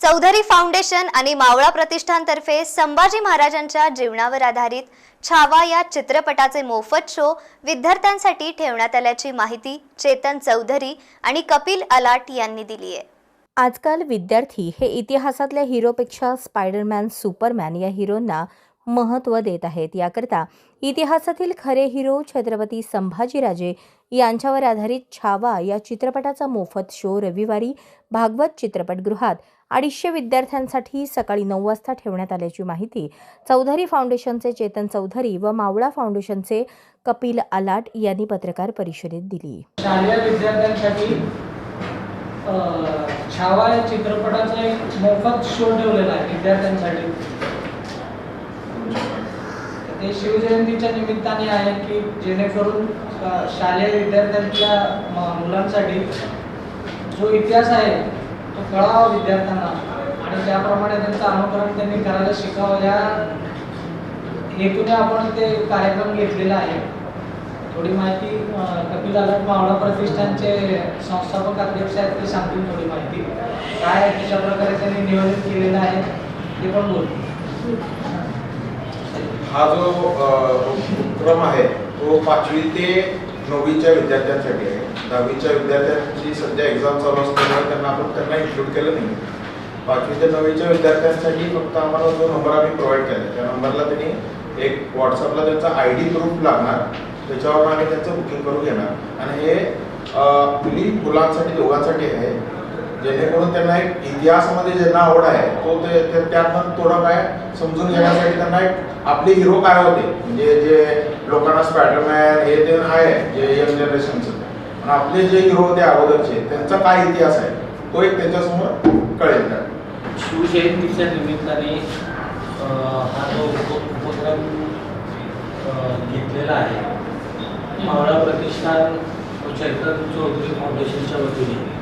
Chaudhari foundation आणि मावळा प्रतिष्ठानतर्फे संभाजी महाराजांच्या जीवनावर आधारित छावा या चित्रपटाचे मोफत शो विद्यार्थ्यांसाठी ठेवण्यात आल्याची माहिती चेतन चौधरी आणि कपिल अलाट यांनी दिली आहे. आजकाल विद्यार्थी हे इतिहासातल्या हिरोपेक्षा स्पायडरमॅन सुपरमॅन या हिरोंना महत्त्व देत आहेत. याकरता इतिहासातील खरे हिरो छत्रपती संभाजीराजे यांच्यावर आधारित छावा या चित्रपटाचा मोफत शो रविवारी भागवत चित्रपटगृहात अडीचशे विद्यार्थ्यांसाठी सकाळी नऊ वाजता ठेवण्यात आल्याची माहिती चौधरी फाउंडेशनचे चेतन चौधरी व मावळा फाउंडेशनचे कपिल आलाट यांनी पत्रकार परिषदेत दिली. शालेय विद्यार्थ्यांसाठी छावा या चित्रपटाचा एक मोफत शो ठेवलेला आहे विद्यार्थ्यांसाठी. ते शिवजयंतीच्या निमित्ताने आहे की जेणेकरून शालेय विद्यार्थ्यांच्या मुलांसाठी जो इतिहास आहे तो कळावा विद्यार्थ्यांना. आणि त्याप्रमाणे त्यांचं अनुकरण त्यांनी करायला शिकावं. या हेतूने आपण ते कार्यक्रम घेतलेला आहे. थोडी माहिती कपिल आलाट मावळा प्रतिष्ठानचे संस्थापक अध्यक्ष आहेत ते सांगतील थोडी माहिती. काय कशा प्रकारे त्यांनी नियोजन केलेलं आहे ते पण बोलतील. हा जो उपक्रम आहे तो पाचवी ते नववीच्या विद्यार्थ्यांसाठी आहे. दहावीच्या विद्यार्थ्यांची सध्या एक्झाम चालू असल्यामुळे त्यांना आपण त्यांना इन्क्लूड केलं नाही. पाचवी ते नववीच्या विद्यार्थ्यांसाठी फक्त आम्हाला जो नंबर आम्ही प्रोव्हाइड केला त्या नंबरला त्यांनी एक व्हॉट्सअपला त्यांचा आय डी प्रूफ लागणार त्याच्यावर आम्ही त्यांचं बुकिंग करून घेणार. आणि हे मुली मुलांसाठी दोघांसाठी आहे. जेणेकरून त्यांना एक इतिहासामध्ये ज्यांना आवड आहे तो ते ते- थोडं काय समजून घेण्यासाठी त्यांना एक आपले हिरो काय होते? म्हणजे जे लोकांना स्पॅटरमॅन हे ते आहे जे यंग जनरेशनचं पण आपले जे हिरो होते अगोदरचे त्यांचा काय इतिहास आहे? तो एक त्यांच्यासमोर कळेल त्या शिवजयंतीच्या निमित्ताने हा जो उपक्रम घेतलेला आहे मावळा प्रतिष्ठान व चैतन चौधरी फाउंडेशनच्या वतीने.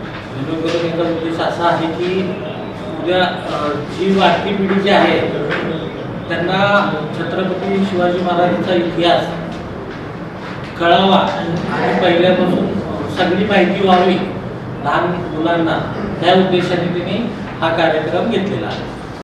जेणेकरून उद्देश असा आहे की उद्या जी वाढती पिढी जी आहे त्यांना छत्रपती शिवाजी महाराजांचा इतिहास कळावा आणि पहिल्यापासून सगळी माहिती व्हावी लहान मुलांना. त्या उद्देशाने त्यांनी हा कार्यक्रम घेतलेला आहे.